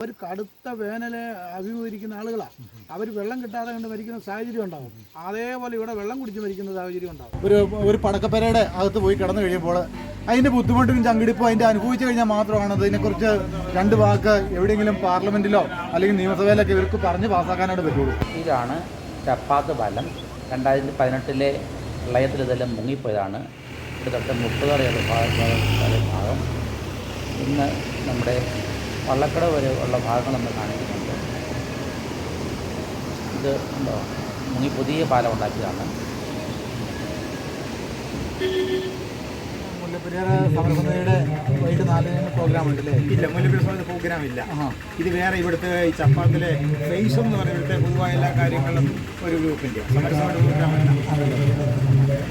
അവർ കടുത്ത വേനലെ അഭിമുഖീകരിക്കുന്ന ആളുകളാണ് അവർ വെള്ളം കിട്ടാതെ കണ്ട് മരിക്കുന്ന സാഹചര്യം ഉണ്ടാവും. അതേപോലെ ഇവിടെ വെള്ളം കുടിച്ച് മരിക്കുന്ന സാഹചര്യം ഉണ്ടാവും. ഒരു ഒരു പടക്കപ്പരയുടെ അകത്ത് പോയി കിടന്നു കഴിയുമ്പോൾ അതിന്റെ ബുദ്ധിമുട്ടും ചങ്കിടിപ്പും അതിന്റെ അനുഭവിച്ചു കഴിഞ്ഞാൽ മാത്രമാണ് അതിനെക്കുറിച്ച് രണ്ട് വാക്ക് എവിടെയെങ്കിലും പാർലമെന്റിലോ അല്ലെങ്കിൽ നിയമസഭയിലൊക്കെ ഇവർക്ക് പറഞ്ഞ് പാസ്സാക്കാനായിട്ട് പറ്റുള്ളൂ. ഇതാണ് ചപ്പാത്ത് പാലം. രണ്ടായിരത്തി പതിനെട്ടിലെ പ്രളയത്തിൽ ഇതെല്ലാം മുങ്ങിപ്പോയതാണ്. ഇവിടെ തൊട്ട് മുപ്പതറിയുള്ള ഭാഗം ഇന്ന് നമ്മുടെ വള്ളക്കട വരെ ഉള്ള ഭാഗങ്ങൾ നമ്മൾ കാണിക്കുന്നുണ്ട്. ഇത് ഉണ്ടോ മുങ്ങി പുതിയ പാലം ഉണ്ടാക്കിയതാണ്. മുല്ലപ്പെരിയാർ സമരസമിതിയുടെ വൈകിട്ട് നാലിന് പ്രോഗ്രാം ഉണ്ടല്ലേ ഇല്ല മുല്ലപ്പെരിയാർ പ്രോഗ്രാം ഇല്ല. ഇത് വേറെ ഇവിടുത്തെ ഈ ചപ്പാത്തിലെ ഫേസ് എന്ന് പറയുന്ന ഇവിടുത്തെ പൊതുവായ എല്ലാ കാര്യങ്ങളും ഒരു ഗ്രൂപ്പിന്റെ.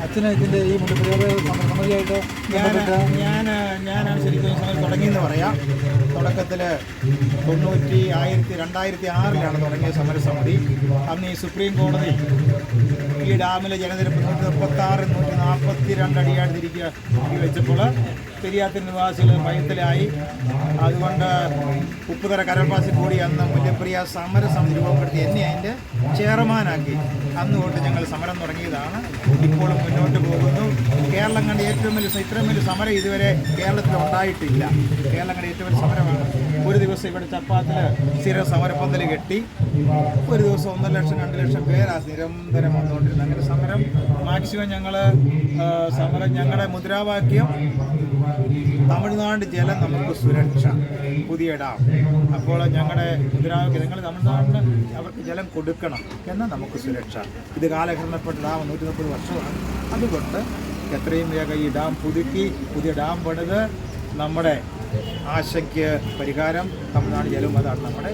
അച്ഛനെ ഇതിന്റെ ഈ സമരസമിതിയായിട്ട് ഞാൻ ഞാൻ ഞാനാണ് ശരിക്കും സമയം തുടങ്ങിയെന്ന് പറയാം. തുടക്കത്തിൽ തൊണ്ണൂറ്റി ആയിരത്തി രണ്ടായിരത്തി ആറിലാണ് തുടങ്ങിയ സമരസമിതി. അന്ന് ഈ സുപ്രീം കോടതി ഈ ഡാമിലെ ജലനിരപ്പ് നൂറ്റി മുപ്പത്തി ആറ് നൂറ്റി നാൽപ്പത്തി രണ്ട് അടിയാണ് തിരിക്കുക വെച്ചപ്പോൾ പെരിയാത്തിൻ നിവാസികൾ ഭയത്തിലായി അതുകൊണ്ട് ഉപ്പുതര കരൽപ്പാസി കൂടി അന്ന് മുല്ലപ്രിയ സമരസമിതി രൂപപ്പെടുത്തി എന്നെ അതിന്റെ ചെയർമാനാക്കി. അന്ന് തൊട്ട് ഞങ്ങൾ സമരം തുടങ്ങിയതാണ്. ഇപ്പോഴും മുന്നോട്ട് പോകുന്നു. കേരളം കണ്ട ഏറ്റവും വലിയ ഇത്രയും വലിയ സമരം ഇതുവരെ കേരളത്തിൽ ഉണ്ടായിട്ടില്ല. കേരളം കണ്ട ഏറ്റവും വലിയ സമരമാണ്. ഒരു ദിവസം ഇവിടെ ചപ്പാത്തിൽ സ്ഥിര സമരപ്പന്തൽ കെട്ടി ഒരു ദിവസം ഒന്നര ലക്ഷം രണ്ട് ലക്ഷം പേരാ നിരന്തരം വന്നുകൊണ്ടിരുന്നത്. അങ്ങനെ സമരം മാക്സിമം ഞങ്ങൾ സമരം ഞങ്ങളുടെ മുദ്രാവാക്യം തമിഴ്നാട് ജലം നമുക്ക് സുരക്ഷ പുതിയ ഡാം. അപ്പോൾ ഞങ്ങളുടെ മുദ്രാവാക്യം നിങ്ങൾ തമിഴ്നാടിന് അവർക്ക് ജലം കൊടുക്കണം എന്നാൽ നമുക്ക് സുരക്ഷ. ഇത് കാലഘട്ടപ്പെട്ട ഡാം നൂറ്റി മുപ്പത് വർഷമാണ്. അതുകൊണ്ട് എത്രയും വേഗം ഈ ഡാം പുതുക്കി പുതിയ ഡാം പണിത് നമ്മുടെ ആശയ്ക്ക് പരിഹാരം. തമിഴ്നാട് ജലം അതാണ് നമ്മുടെ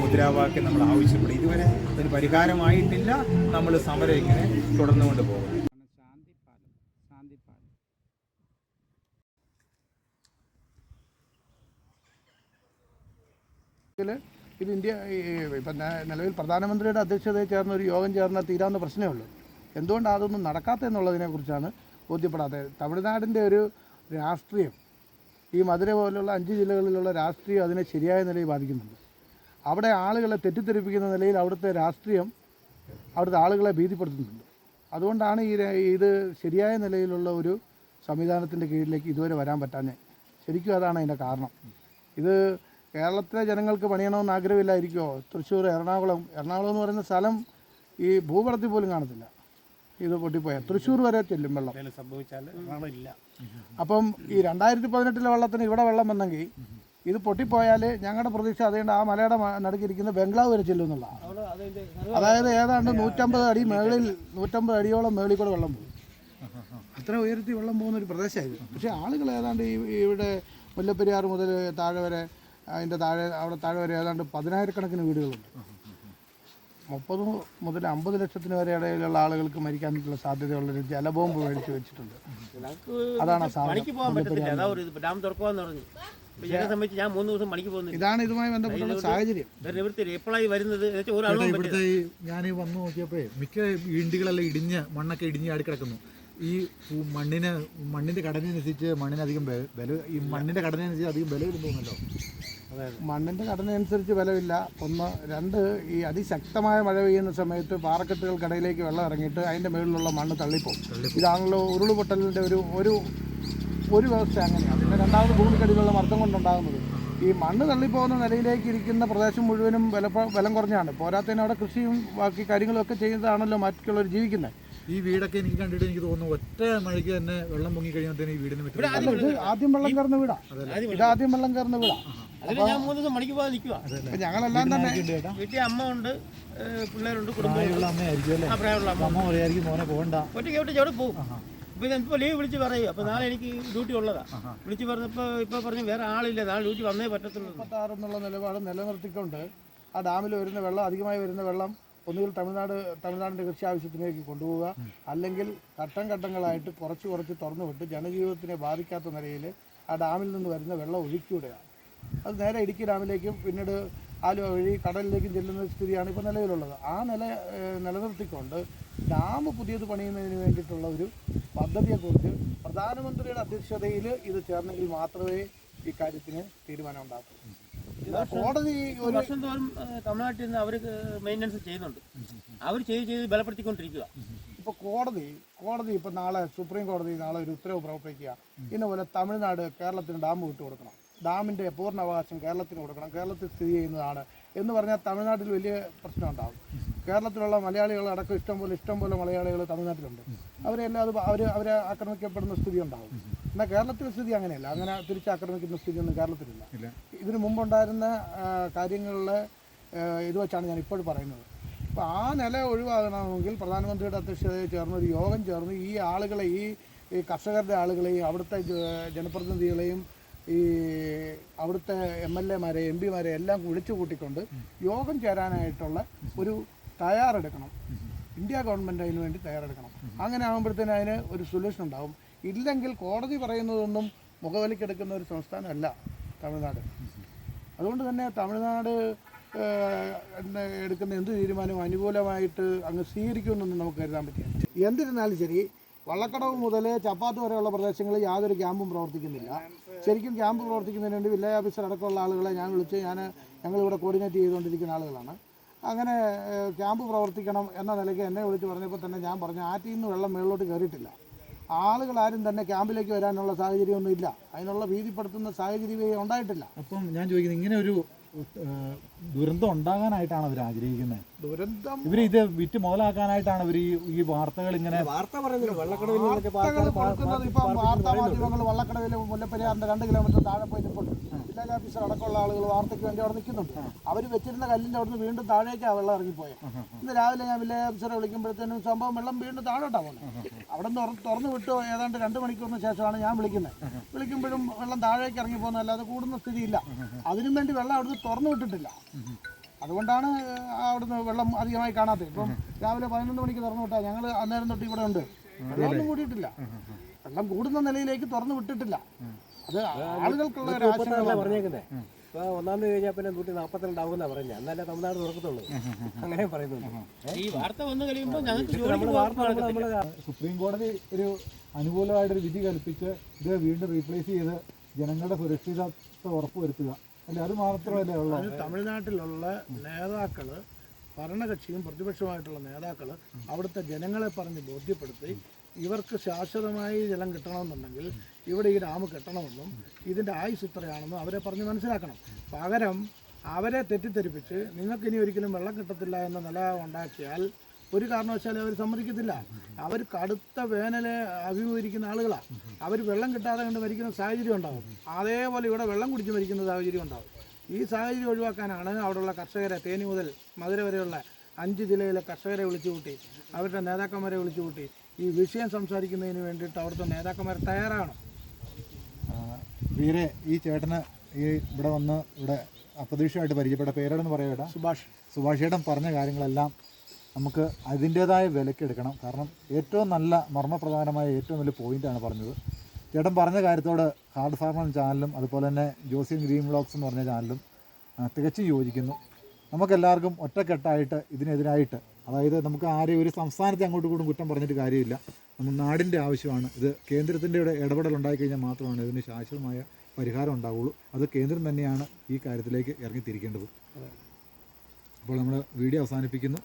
മുദ്രാവാക്യം നമ്മൾ ആവശ്യപ്പെടും. ഇതുവരെ ഒരു പരിഹാരമായിട്ടില്ല. നമ്മൾ സമരം ഇങ്ങനെ തുടർന്നുകൊണ്ട് പോകും. ഇത് ഇന്ത്യ ഇപ്പം നിലവിൽ പ്രധാനമന്ത്രിയുടെ അധ്യക്ഷതയിൽ ചേർന്ന ഒരു യോഗം ചേർന്നാൽ തീരാവുന്ന പ്രശ്നമേ ഉള്ളൂ. എന്തുകൊണ്ടാണ് അതൊന്നും നടക്കാത്ത എന്നുള്ളതിനെ കുറിച്ചാണ് ബോധ്യപ്പെടാത്തത്. തമിഴ്നാടിന്റെ ഒരു രാഷ്ട്രീയം ഈ മധുര പോലുള്ള അഞ്ച് ജില്ലകളിലുള്ള രാഷ്ട്രീയം അതിനെ ശരിയായ നിലയിൽ ബാധിക്കുന്നുണ്ട്. അവിടെ ആളുകളെ തെറ്റിദ്ധരിപ്പിക്കുന്ന നിലയിൽ അവിടുത്തെ രാഷ്ട്രീയം അവിടുത്തെ ആളുകളെ ഭീതിപ്പെടുത്തുന്നുണ്ട്. അതുകൊണ്ടാണ് ഈ ഇത് ശരിയായ നിലയിലുള്ള ഒരു സംവിധാനത്തിന്റെ കീഴിലേക്ക് ഇതുവരെ വരാൻ പറ്റാഞ്ഞേ ശരിക്കും അതാണ് അതിന്റെ കാരണം. ഇത് കേരളത്തിലെ ജനങ്ങൾക്ക് പണിയണമെന്ന് ആഗ്രഹമില്ലായിരിക്കുമോ തൃശ്ശൂർ എറണാകുളം എറണാകുളം എന്ന് പറയുന്ന സ്ഥലം ഈ ഭൂപടത്തിൽ പോലും കാണത്തില്ല. ഇത് പൊട്ടിപ്പോയ. തൃശ്ശൂർ വരെ ചെല്ലും വെള്ളം. സംഭവിച്ചാൽ അപ്പം ഈ രണ്ടായിരത്തി പതിനെട്ടിലെ വെള്ളത്തിന് ഇവിടെ വെള്ളം വന്നെങ്കിൽ ഇത് പൊട്ടിപ്പോയാൽ ഞങ്ങളുടെ പ്രതീക്ഷ അതുകൊണ്ട് ആ മലയുടെ നടുക്കിരിക്കുന്ന ബംഗ്ലാവ് വരെ ചെല്ലും എന്നുള്ളതാണ് അതായത് ഏതാണ്ട് നൂറ്റമ്പത് അടി മേളിൽ നൂറ്റമ്പത് അടിയോളം മേളിൽ കൂടെ വെള്ളം പോകും. അത്ര ഉയരത്തിൽ വെള്ളം പോകുന്ന ഒരു പ്രദേശമായിരുന്നു. പക്ഷേ ആളുകൾ ഏതാണ്ട് ഇവിടെ മുല്ലപ്പെരിയാർ മുതൽ താഴെ വരെ അതിന്റെ താഴെ അവിടെ താഴെ വരെ ഏതാണ്ട് പതിനായിരക്കണക്കിന് വീടുകളുണ്ട്. മുപ്പത് മുതൽ അമ്പത് ലക്ഷത്തിന് വരെ ഇടയിലുള്ള ആളുകൾക്ക് മരിക്കാനുള്ള സാധ്യതയുള്ളൊരു ജലബോംബ് മേടിച്ച് വെച്ചിട്ടുണ്ട്. അതാണ് ഒരു ഇതാണ് ഇതുമായി ബന്ധപ്പെട്ടുള്ള സാഹചര്യം. എപ്പോഴായി വരുന്നത് ഇവിടുത്തെ ഞാൻ വന്നു നോക്കിയപ്പോൾ മിക്ക ഇണ്ടികളെല്ലാം ഇടിഞ്ഞ് മണ്ണൊക്കെ ഇടിഞ്ഞ് ആടി കിടക്കുന്നു. ഈ മണ്ണിന് മണ്ണിന്റെ ഘടനയനുസരിച്ച് മണ്ണിനധികം ബല ഈ മണ്ണിന്റെ ഘടനയനുസരിച്ച് അധികം ബലം തോന്നുന്നല്ലോ മണ്ണിന്റെ ഘടന അനുസരിച്ച് ബലമില്ല ഒന്ന് രണ്ട് ഈ അതിശക്തമായ മഴ പെയ്യുന്ന സമയത്ത് പാറക്കെട്ടുകൾക്കിടയിലേക്ക് വെള്ളം ഇറങ്ങിയിട്ട് അതിന്റെ മുകളിലുള്ള മണ്ണ് തള്ളിപ്പോകും. ഇതാണല്ലോ ഉരുളുപൊട്ടലിന്റെ ഒരു ഒരു ഒരു വ്യവസ്ഥ അങ്ങനെയാണ്. പിന്നെ രണ്ടാമത് ഭൂമിക്കടിയിലുള്ള മർദ്ദം കൊണ്ടുണ്ടാകുന്നത്. ഈ മണ്ണ് തള്ളിപ്പോകുന്ന നിലയിലേക്ക് ഇരിക്കുന്ന പ്രദേശം മുഴുവനും വില ബലം കുറഞ്ഞാണ്. പോരാത്തതിന് അവിടെ കൃഷിയും ബാക്കി കാര്യങ്ങളും ഒക്കെ ചെയ്യുന്നതാണല്ലോ മറ്റുള്ളവർ ജീവിക്കുന്നത്. ഈ വീടൊക്കെ എനിക്ക് കണ്ടിട്ട് എനിക്ക് തോന്നുന്നു ഒറ്റ മഴയ്ക്ക് തന്നെ വെള്ളം പൊങ്ങി കഴിയുമ്പോഴത്തേന് ഈ വീടിന് പറ്റും അല്ല ഇത് ആദ്യം വെള്ളം കയറുന്ന വീടാ. ഇത് ആദ്യം വെള്ളം കയറുന്ന വീടാ. ഞാൻ മൂന്ന് ദിവസം പണിക്ക് പോകാൻ നിൽക്കുക ഞങ്ങളെല്ലാം തന്നെ വീട്ടിൽ അമ്മ ഉണ്ട് പിള്ളേരുണ്ട് കുടുംബമുണ്ട്. അമ്മയായിരിക്കും അല്ലേ? അമ്മ പറയായിരിക്കും മോനെ പോകണ്ട ഒറ്റയ്ക്ക് എവിടെ അവിടെ പോകും. ഇപ്പൊ ഞാൻ ഇപ്പോൾ ലീവ് വിളിച്ച് പറയും അപ്പൊ നാളെ എനിക്ക് ഡ്യൂട്ടി ഉള്ളതാ. വിളിച്ച് പറഞ്ഞപ്പോ ഇപ്പൊ പറഞ്ഞു വേറെ ആളില്ല നാളെ ഡ്യൂട്ടി വന്നേ പറ്റത്തുള്ളൂ. മുപ്പത്താറ് എന്നുള്ള നിലപാട് നിലനിർത്തിക്കൊണ്ട് ആ ഡാമിൽ വരുന്ന വെള്ളം അധികമായി വരുന്ന വെള്ളം ഒന്നുകിൽ തമിഴ്നാട് തമിഴ്നാടിന്റെ കൃഷി ആവശ്യത്തിലേക്ക് കൊണ്ടുപോവുക. അല്ലെങ്കിൽ ഘട്ടം ഘട്ടങ്ങളായിട്ട് കുറച്ച് കുറച്ച് തുറന്നുവിട്ട് ജനജീവിതത്തിനെ ബാധിക്കാത്ത നിലയിൽ ആ ഡാമിൽ നിന്ന് വരുന്ന വെള്ളം ഒഴുക്കിവിടുക. അത് നേരെ ഇടുക്കി ഡാമിലേക്കും പിന്നീട് ആലുവ വഴി കടലിലേക്കും ചെല്ലുന്ന സ്ഥിതിയാണ് ഇപ്പോൾ നിലവിലുള്ളത്. ആ നില നിലനിർത്തിക്കൊണ്ട് ഡാം പുതിയത് പണിയുന്നതിന് വേണ്ടിയിട്ടുള്ള ഒരു പദ്ധതിയെക്കുറിച്ച് പ്രധാനമന്ത്രിയുടെ അധ്യക്ഷതയിൽ ഇത് ചേർന്നെങ്കിൽ മാത്രമേ ഇക്കാര്യത്തിന് തീരുമാനം ഉണ്ടാക്കൂ കോടതി ഒരു വർഷം തോറും തമിഴ്നാട്ടിൽ നിന്ന് അവർ മെയിന്റനൻസ് ചെയ്യുന്നുണ്ട്. അവർ ചെയ്ത് ചെയ്ത് ബലപ്പെടുത്തിക്കൊണ്ടിരിക്കുക ഇപ്പോൾ കോടതി കോടതി ഇപ്പോൾ നാളെ സുപ്രീം കോടതി നാളെ ഒരു ഉത്തരവ് പുറപ്പെടുവിക്കുക ഇന്നപോലെ തമിഴ്നാട് കേരളത്തിന് ഡാം വിട്ടു കൊടുക്കണം. ഡാമിന്റെ പൂർണാവകാശം കേരളത്തിന് കൊടുക്കണം. കേരളത്തിൽ സ്ഥിതി ചെയ്യുന്നതാണ്. എന്ന് പറഞ്ഞാൽ തമിഴ്നാട്ടിൽ വലിയ പ്രശ്നം ഉണ്ടാകും കേരളത്തിലുള്ള മലയാളികൾ അടക്കം ഇഷ്ടം പോലെ ഇഷ്ടം പോലെ മലയാളികൾ തമിഴ്നാട്ടിലുണ്ട്. അവരെല്ലാം അത് അവർ അവരെ ആക്രമിക്കപ്പെടുന്ന സ്ഥിതി ഉണ്ടാകും. എന്നാൽ കേരളത്തിലെ സ്ഥിതി അങ്ങനെയല്ല. അങ്ങനെ തിരിച്ചാക്രമിക്കുന്ന സ്ഥിതിയൊന്നും കേരളത്തിലില്ല. ഇതിനു മുമ്പുണ്ടായിരുന്ന കാര്യങ്ങളിൽ ഇത് വെച്ചാണ് ഞാൻ ഇപ്പോഴും പറയുന്നത്. അപ്പോൾ ആ നില ഒഴിവാകണമെങ്കിൽ പ്രധാനമന്ത്രിയുടെ അധ്യക്ഷതയിൽ ചേർന്ന് ഒരു യോഗം ചേർന്ന് ഈ ആളുകളെ ഈ ഈ കർഷകരുടെ ആളുകളെയും അവിടുത്തെ ജനപ്രതിനിധികളെയും ഈ അവിടുത്തെ എം എൽ എമാരെ എം പിമാരെ എല്ലാം വിളിച്ചു കൂട്ടിക്കൊണ്ട് യോഗം ചേരാനായിട്ടുള്ള ഒരു തയ്യാറെടുക്കണം. ഇന്ത്യ ഗവൺമെന്റ് അതിന് വേണ്ടി തയ്യാറെടുക്കണം. അങ്ങനെ ആകുമ്പോഴത്തേന് അതിന് ഒരു സൊല്യൂഷൻ ഉണ്ടാവും. ഇല്ലെങ്കിൽ കോടതി പറയുന്നതൊന്നും മുഖവലിക്കെടുക്കുന്ന ഒരു സംസ്ഥാനമല്ല തമിഴ്നാട്. അതുകൊണ്ട് തന്നെ തമിഴ്നാട് എടുക്കുന്ന എന്ത് തീരുമാനവും അനുകൂലമായിട്ട് അങ്ങ് സ്വീകരിക്കുമെന്നൊന്നും നമുക്ക് കരുതാൻ പറ്റില്ല. എന്തിരുന്നാലും ശരി വള്ളക്കടവ് മുതൽ ചപ്പാത്ത് വരെയുള്ള പ്രദേശങ്ങളിൽ യാതൊരു ക്യാമ്പും പ്രവർത്തിക്കുന്നില്ല. ശരിക്കും ക്യാമ്പ് പ്രവർത്തിക്കുന്നതിന് വേണ്ടി വില്ലേജ് ഓഫീസർ അടക്കമുള്ള ആളുകളെ ഞാൻ വിളിച്ച് ഞാൻ ഞങ്ങളിവിടെ കോർഡിനേറ്റ് ചെയ്തുകൊണ്ടിരിക്കുന്ന ആളുകളാണ്. അങ്ങനെ ക്യാമ്പ് പ്രവർത്തിക്കണം എന്ന നിലയ്ക്ക് എന്നെ വിളിച്ച് പറഞ്ഞപ്പോൾ തന്നെ ഞാൻ പറഞ്ഞു ആറ്റിൽ നിന്ന് വെള്ളം മേളിലോട്ട് കയറിയിട്ടില്ല. ആളുകൾ ആരും തന്നെ ക്യാമ്പിലേക്ക് വരാനുള്ള സാഹചര്യമൊന്നും ഇല്ല അതിനുള്ള ഭീതിപ്പെടുത്തുന്ന സാഹചര്യമേ ഉണ്ടായിട്ടില്ല. അപ്പം ഞാൻ ചോദിക്കുന്നത് ഇങ്ങനെ ഒരു ദുരന്തം ഉണ്ടാകാനായിട്ടാണ് അവർ ആഗ്രഹിക്കുന്നത് ദുരന്തം ഇവർ ഇത് വിറ്റ് മുതലാക്കാനായിട്ടാണ് ഇവർ ഈ വാർത്തകൾ ഇങ്ങനെ വാർത്ത പറയുന്നില്ല. വെള്ളക്കടവിൽ ഇപ്പം വാർത്താ മാധ്യമങ്ങൾ വള്ളക്കടവിൽ മുല്ലപ്പെരിയാറിന്റെ രണ്ട് കിലോമീറ്റർ താഴെ പോയി വില്ലേജ് ഓഫീസർ അടക്കമുള്ള ആളുകൾ വാർത്തയ്ക്ക് വേണ്ടി അവിടെ നിൽക്കുന്നുണ്ട്. അവർ വെച്ചിരുന്ന കല്ലിന്റെ അവിടുന്ന് വീണ്ടും താഴേക്കാണ് വെള്ളം ഇറങ്ങിപ്പോയത് ഇന്ന് രാവിലെ ഞാൻ വില്ലേജ് ഓഫീസറെ വിളിക്കുമ്പോഴത്തേനും സംഭവം വെള്ളം വീണ്ടും താഴോട്ടാണ് പോകുന്നത്. അവിടെ നിന്ന് തുറന്നു വിട്ടു ഏതാണ്ട് രണ്ട് മണിക്കൂറിന് ശേഷമാണ് ഞാൻ വിളിക്കുന്നത്. വിളിക്കുമ്പോഴും വെള്ളം താഴേക്ക് ഇറങ്ങി പോകുന്നതല്ലാതെ കൂടുന്ന സ്ഥിതിയില്ല. അതിനും വേണ്ടി വെള്ളം അവിടുന്ന് തുറന്നു വിട്ടിട്ടില്ല. അതുകൊണ്ടാണ് അവിടുന്ന് വെള്ളം അധികമായി കാണാത്തത്. ഇപ്പം രാവിലെ പതിനൊന്ന് മണിക്ക് തുറന്നു വിട്ടാൽ ഞങ്ങൾ അന്നേരം തൊട്ട് ഇവിടെ ഉണ്ട്. വെള്ളമൊന്നും കൂടിയിട്ടില്ല. വെള്ളം കൂടുന്ന നിലയിലേക്ക് തുറന്നു വിട്ടിട്ടില്ല. അത് ആളുകൾക്കുള്ള ഒരു ആശങ്ക പറഞ്ഞേക്കുന്നേ? ഇപ്പൊ ഒന്നാം തീയതി കഴിഞ്ഞാൽ പിന്നെ നൂറ്റി നാൽപ്പത്തിരണ്ടാവുന്ന പറഞ്ഞ എന്നാലേ തമിഴ്നാട് തുറക്കത്തുള്ളൂ. അങ്ങനെ പറയുന്നുണ്ട്. ഈ വാർത്ത വന്നു കഴിയുമ്പോൾ ഞങ്ങൾക്ക്. സുപ്രീം കോടതി ഒരു അനുകൂലമായിട്ടൊരു വിധി കൽപ്പിച്ച് ഇത് വീണ്ടും റീപ്ലേസ് ചെയ്ത് ജനങ്ങളുടെ സുരക്ഷിതത്വം ഉറപ്പുവരുത്തുക. അല്ലെ അത് മാത്രമല്ലേ ഉള്ളൂ. തമിഴ്നാട്ടിലുള്ള നേതാക്കൾ ഭരണകക്ഷിയും പ്രതിപക്ഷമായിട്ടുള്ള നേതാക്കൾ അവിടുത്തെ ജനങ്ങളെ പറഞ്ഞ് ബോധ്യപ്പെടുത്തി ഇവർക്ക് ശാശ്വതമായി ജലം കിട്ടണമെന്നുണ്ടെങ്കിൽ ഇവിടെ ഈ ഡാം കെട്ടണമെന്നും ഇതിന്റെ ആയുസ് ഇത്രയാണെന്നും അവരെ പറഞ്ഞ് മനസ്സിലാക്കണം. പകരം അവരെ തെറ്റിദ്ധരിപ്പിച്ച് നിങ്ങൾക്ക് ഇനി ഒരിക്കലും വെള്ളം കിട്ടത്തില്ല എന്ന നില ഉണ്ടാക്കിയാൽ ഒരു കാരണവശാലും അവർ സമ്മതിക്കത്തില്ല. അവർ കടുത്ത വേനലെ അഭിമുഖീകരിക്കുന്ന ആളുകളാണ് അവർ വെള്ളം കിട്ടാതെ കണ്ട് മരിക്കുന്ന സാഹചര്യം ഉണ്ടാവും. അതേപോലെ ഇവിടെ വെള്ളം കുടിച്ച് മരിക്കുന്ന സാഹചര്യം ഉണ്ടാവും. ഈ സാഹചര്യം ഒഴിവാക്കാനാണ് അവിടെയുള്ള കർഷകരെ തേനി മുതൽ മധുര വരെയുള്ള അഞ്ച് ജില്ലയിലെ കർഷകരെ വിളിച്ചു കൂട്ടി അവരുടെ നേതാക്കന്മാരെ വിളിച്ചു കൂട്ടി ഈ വിഷയം സംസാരിക്കുന്നതിന് വേണ്ടിയിട്ട് അവിടുത്തെ നേതാക്കന്മാർ തയ്യാറാണ് വീരെ ഈ ചേട്ടന് ഈ ഇവിടെ വന്ന് ഇവിടെ അപ്രതീക്ഷിതമായിട്ട് പരിചയപ്പെട്ട പേരോടെന്ന് പറയാം സുഭാഷ്. സുഭാഷ് ചേട്ടൻ പറഞ്ഞ കാര്യങ്ങളെല്ലാം നമുക്ക് അതിന്റേതായ വിലക്കെടുക്കണം കാരണം ഏറ്റവും നല്ല മർമ്മപ്രധാനമായ ഏറ്റവും വലിയ പോയിന്റാണ് പറഞ്ഞത്. ചേട്ടൻ പറഞ്ഞ കാര്യത്തോട് ഹാർഡ് ഫാർമർ ചാനലും അതുപോലെ തന്നെ ജോസിയൻ ഗ്രീൻ വ്ളോഗ്സ് എന്ന് പറഞ്ഞ ചാനലും തികച്ചും യോജിക്കുന്നു. നമുക്കെല്ലാവർക്കും ഒറ്റക്കെട്ടായിട്ട് ഇതിനെതിരായിട്ട് അതായത് നമുക്ക് ആരെയും ഒരു സംസ്ഥാനത്തെ അങ്ങോട്ടും കൂടും കുറ്റം പറഞ്ഞിട്ട് കാര്യമില്ല. നമ്മൾ നാടിന്റെ ആവശ്യമാണ്. ഇത് കേന്ദ്രത്തിന്റെ ഇടപെടൽ ഉണ്ടായിക്കഴിഞ്ഞാൽ മാത്രമാണ് ഇതിന് ശാശ്വതമായ പരിഹാരം ഉണ്ടാവുള്ളൂ. അത് കേന്ദ്രം തന്നെയാണ് ഈ കാര്യത്തിലേക്ക് ഇറങ്ങിത്തിരിക്കേണ്ടത്. അപ്പോൾ നമ്മൾ വീഡിയോ അവസാനിപ്പിക്കുന്നു.